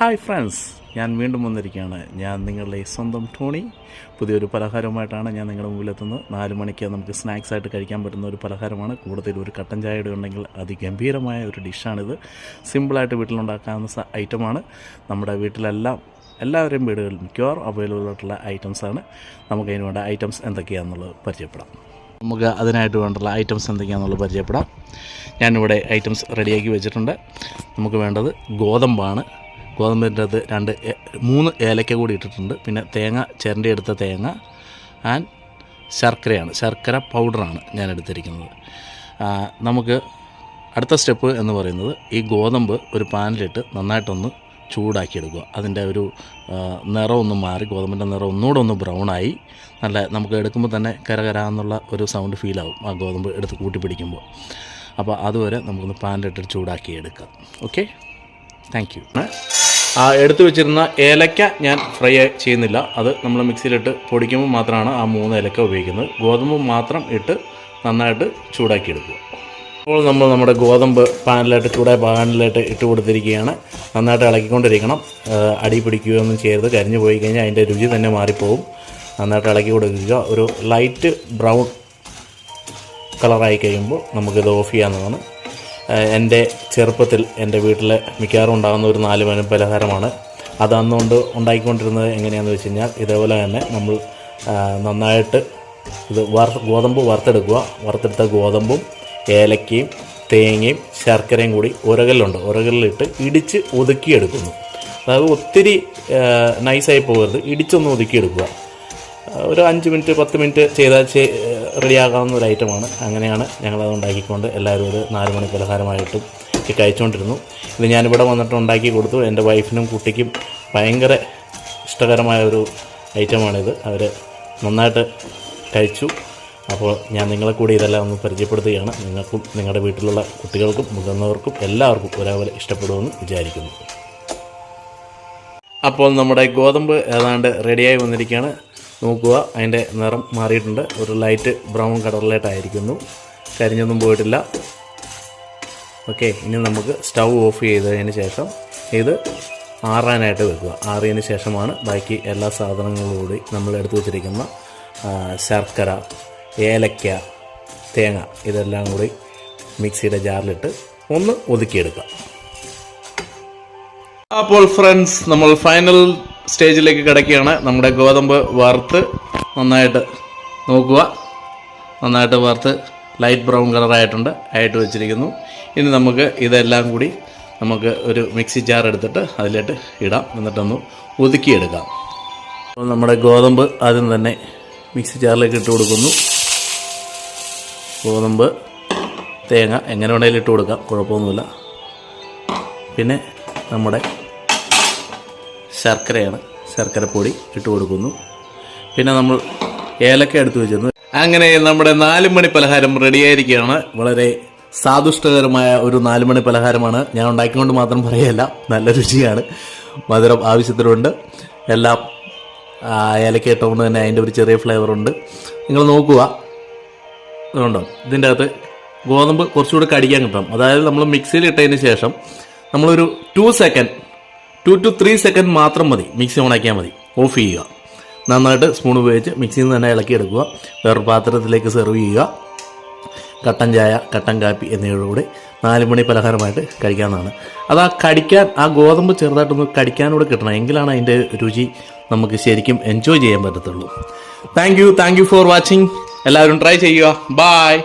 Hi friends ഞാൻ വീണ്ടും വന്നിരിക്കുകയാണ്. ഞാൻ നിങ്ങളുടെ സ്വന്തം ടോണി. പുതിയൊരു പലഹാരവുമായിട്ടാണ് ഞാൻ നിങ്ങളുടെ മുമ്പിലെത്തുന്നത്. നാല് മണിക്ക് നമുക്ക് സ്നാക്സ് ആയിട്ട് കഴിക്കാൻ പറ്റുന്ന ഒരു പലഹാരമാണ്. കൂടുതൽ ഒരു കട്ടൻ ചായയുടെ ഉണ്ടെങ്കിൽ അതിഗംഭീരമായ ഒരു ഡിഷാണിത്. സിമ്പിളായിട്ട് വീട്ടിലുണ്ടാക്കാവുന്ന ഐറ്റമാണ്. നമ്മുടെ വീട്ടിലെല്ലാം എല്ലാവരുടെയും വീടുകളിൽ മിക്കവാറും അവൈലബിൾ ആയിട്ടുള്ള ഐറ്റംസാണ് നമുക്ക് അതിന് വേണ്ട ഐറ്റംസ് എന്തൊക്കെയാണെന്നുള്ളത് പരിചയപ്പെടാം. നമുക്ക് അതിനായിട്ട് വേണ്ടുള്ള ഐറ്റംസ് എന്തൊക്കെയാണെന്നുള്ളത് പരിചയപ്പെടാം. ഞാനിവിടെ ഐറ്റംസ് റെഡിയാക്കി വെച്ചിട്ടുണ്ട്. നമുക്ക് വേണ്ടത് ഗോതമ്പാണ്. ഗോതമ്പിന്റെ അത് രണ്ട് മൂന്ന് ഏലക്ക കൂടി ഇട്ടിട്ടുണ്ട്. പിന്നെ തേങ്ങ ചിരണ്ടി എടുത്ത തേങ്ങ ആൻഡ് ശർക്കരയാണ്. ശർക്കര പൗഡറാണ് ഞാൻ എടുത്തിരിക്കുന്നത്. നമുക്ക് അടുത്ത സ്റ്റെപ്പ് എന്ന് പറയുന്നത് ഈ ഗോതമ്പ് ഒരു പാനിലിട്ട് നന്നായിട്ടൊന്ന് ചൂടാക്കിയെടുക്കുക. അതിന്റെ ഒരു നിറം ഒന്ന് മാറി ഗോതമ്പിന്റെ നിറം ഒന്നുകൂടെ ഒന്ന് ബ്രൗൺ ആയി. നല്ല നമുക്ക് എടുക്കുമ്പോൾ തന്നെ കരകര എന്നുള്ള ഒരു സൗണ്ട് ഫീലാവും ആ ഗോതമ്പ് എടുത്ത് കൂട്ടി പിടിക്കുമ്പോൾ അപ്പോൾ അതുവരെ നമുക്കൊന്ന് പാനിലിട്ട് ചൂടാക്കി എടുക്കാം ഓക്കെ താങ്ക് യു ആ എടുത്തു വെച്ചിരുന്ന ഏലക്ക ഞാൻ ഫ്രൈ ചെയ്യുന്നില്ല. അത് നമ്മൾ മിക്സിയിലിട്ട് പൊടിക്കുമ്പോൾ മാത്രമാണ് ആ മൂന്ന് ഏലക്ക ഉപയോഗിക്കുന്നത്. ഗോതമ്പ് മാത്രം ഇട്ട് നന്നായിട്ട് ചൂടാക്കി എടുക്കുക അപ്പോൾ നമ്മൾ നമ്മുടെ ഗോതമ്പ് പാനിലായിട്ട് ചൂടായ പാനിലായിട്ട് ഇട്ട് കൊടുത്തിരിക്കുകയാണ്. നന്നായിട്ട് ഇളക്കിക്കൊണ്ടിരിക്കണം. അടി പിടിക്കുകയൊന്നും ചെയ്യരുത്. കരിഞ്ഞു പോയി കഴിഞ്ഞാൽ അതിന്റെ രുചി തന്നെ മാറിപ്പോവും. നന്നായിട്ട് ഇളക്കി കൊടുക്കുക. ഒരു ലൈറ്റ് ബ്രൗൺ കളറായി കഴിയുമ്പോൾ നമുക്കിത് ഓഫ് ചെയ്യാവുന്നതാണ്. എന്റെ ചെറുപ്പത്തിൽ എന്റെ വീട്ടിൽ മിക്കവാറും ഉണ്ടാകുന്ന ഒരു നാല് മണി പലഹാരമാണ്. അത് അന്നുകൊണ്ട് ഉണ്ടാക്കിക്കൊണ്ടിരുന്നത് എങ്ങനെയാണെന്ന് വെച്ച് കഴിഞ്ഞാൽ ഇതേപോലെ തന്നെ നമ്മൾ നന്നായിട്ട് ഇത് വർ ഗോതമ്പ് വറുത്തെടുക്കുക. വറുത്തെടുത്ത ഗോതമ്പും ഏലക്കയും തേങ്ങയും ശർക്കരയും കൂടി ഉരകലിലുണ്ട് ഉരകലിലിട്ട് ഇടിച്ച് ഒതുക്കിയെടുക്കുന്നു. അതായത് ഒത്തിരി നൈസായി പോകരുത്. ഇടിച്ചൊന്ന് ഒതുക്കിയെടുക്കുക. ഒരു അഞ്ച് മിനിറ്റ് പത്ത് മിനിറ്റ് ചെയ്താൽ റെഡിയാകാവുന്ന ഒരു ഐറ്റമാണ്. അങ്ങനെയാണ് ഞങ്ങളത് ഉണ്ടാക്കിക്കൊണ്ട് എല്ലാവരും ഒരു നാല് മണി പലഹാരമായിട്ടും ഒക്കെ കഴിച്ചുകൊണ്ടിരുന്നു. ഇത് ഞാനിവിടെ വന്നിട്ട് ഉണ്ടാക്കി കൊടുത്തു. എന്റെ വൈഫിനും കുട്ടിക്കും ഭയങ്കര ഇഷ്ടകരമായ ഒരു ഐറ്റമാണിത്. അവർ നന്നായിട്ട് കഴിച്ചു. അപ്പോൾ ഞാൻ നിങ്ങളെ കൂടി ഇതെല്ലാം ഒന്ന് പരിചയപ്പെടുത്തുകയാണ്. നിങ്ങൾക്കും നിങ്ങളുടെ വീട്ടിലുള്ള കുട്ടികൾക്കും മുതിർന്നവർക്കും എല്ലാവർക്കും ഒരേപോലെ ഇഷ്ടപ്പെടുമെന്ന് വിചാരിക്കുന്നു. അപ്പോൾ നമ്മുടെ ഗോതമ്പ് ഏതാണ്ട് റെഡിയായി വന്നിരിക്കുകയാണ്. നോക്കുക. അതിന്റെ നിറം മാറിയിട്ടുണ്ട്. ഒരു ലൈറ്റ് ബ്രൗൺ കളറിലായിട്ടായിരിക്കുന്നു കരിഞ്ഞൊന്നും പോയിട്ടില്ല. ഓക്കെ ഇനി നമുക്ക് സ്റ്റൗ ഓഫ് ചെയ്തതിന് ശേഷം ഇത് ആറാനായിട്ട് വെക്കുക. ആറിയതിന് ശേഷമാണ് ബാക്കി എല്ലാ സാധനങ്ങളും കൂടി നമ്മൾ എടുത്തു വച്ചിരിക്കുന്ന ശർക്കര ഏലക്ക തേങ്ങ ഇതെല്ലാം കൂടി മിക്സിയുടെ ജാറിലിട്ട് ഒന്ന് ഒതുക്കിയെടുക്കുക അപ്പോൾ ഫ്രണ്ട്സ് നമ്മൾ ഫൈനൽ സ്റ്റേജിലേക്ക് കിടക്കുകയാണ്. നമ്മുടെ ഗോതമ്പ് വറുത്ത് നന്നായിട്ട് നോക്കുക. നന്നായിട്ട് വറുത്ത് ലൈറ്റ് ബ്രൗൺ കളറായിട്ടുണ്ട് ആയിട്ട് വെച്ചിരിക്കുന്നു. ഇനി നമുക്ക് ഇതെല്ലാം കൂടി നമുക്ക് ഒരു മിക്സി ജാർ എടുത്തിട്ട് അതിലിട്ട് ഇടാം. എന്നിട്ടൊന്ന് ഒതുക്കിയെടുക്കാം. അപ്പോൾ നമ്മുടെ ഗോതമ്പ് ആദ്യം തന്നെ മിക്സി ജാറിലേക്ക് ഇട്ട് കൊടുക്കുന്നു. ഗോതമ്പ് തേങ്ങ എങ്ങനെ വേണമെങ്കിലും ഇട്ട് കൊടുക്കാം കുഴപ്പമൊന്നുമില്ല. പിന്നെ നമ്മുടെ ശർക്കരയാണ്. ശർക്കരപ്പൊടി ഇട്ട് കൊടുക്കുന്നു. പിന്നെ നമ്മൾ ഏലക്ക എടുത്തു വെച്ചിരുന്നു. അങ്ങനെ നമ്മുടെ നാല് മണി പലഹാരം റെഡിയായിരിക്കുകയാണ് വളരെ സാദുഷ്ടകരമായ ഒരു നാല് മണി പലഹാരമാണ്. ഞാൻ ഉണ്ടാക്കിക്കൊണ്ട് മാത്രം പറയല്ല നല്ല രുചിയാണ്. മധുരം ആവശ്യത്തിനുണ്ട്. എല്ലാം ഏലക്ക ഇട്ടുകൊണ്ട് തന്നെ അതിന്റെ ഒരു ചെറിയ ഫ്ലേവറുണ്ട് നിങ്ങൾ നോക്കുക. അതുകൊണ്ടോ ഇതിന്റെ അകത്ത് ഗോതമ്പ് കുറച്ചുകൂടി കടിക്കാൻ കിട്ടണം. അതായത് നമ്മൾ മിക്സിയിൽ ഇട്ടതിന് ശേഷം നമ്മളൊരു two second two two three second മാത്രം മതി. മിക്സി ഓണാക്കിയാൽ മതി. ഓഫ് ചെയ്യുക. നന്നായിട്ട് സ്പൂൺ ഉപയോഗിച്ച് മിക്സിയിൽ നിന്ന് തന്നെ ഇളക്കിയെടുക്കുക വേറൊരു പാത്രത്തിലേക്ക് സെർവ് ചെയ്യുക. കട്ടൻ ചായ കട്ടൻ കാപ്പി എന്നിവയോടുകൂടി നാല് മണി പലഹാരമായിട്ട് കഴിക്കാവുന്നതാണ്. അത് ആ കടിക്കാൻ ആ ഗോതമ്പ് ചെറുതായിട്ടൊന്ന് കടിക്കാനൂടെ കിട്ടണം. എങ്കിലാണ് അതിന്റെ രുചി നമുക്ക് ശരിക്കും എൻജോയ് ചെയ്യാൻ പറ്റത്തുള്ളൂ. Thank you thank you for watching എല്ലാവരും ട്രൈ ചെയ്യുക. ബായ്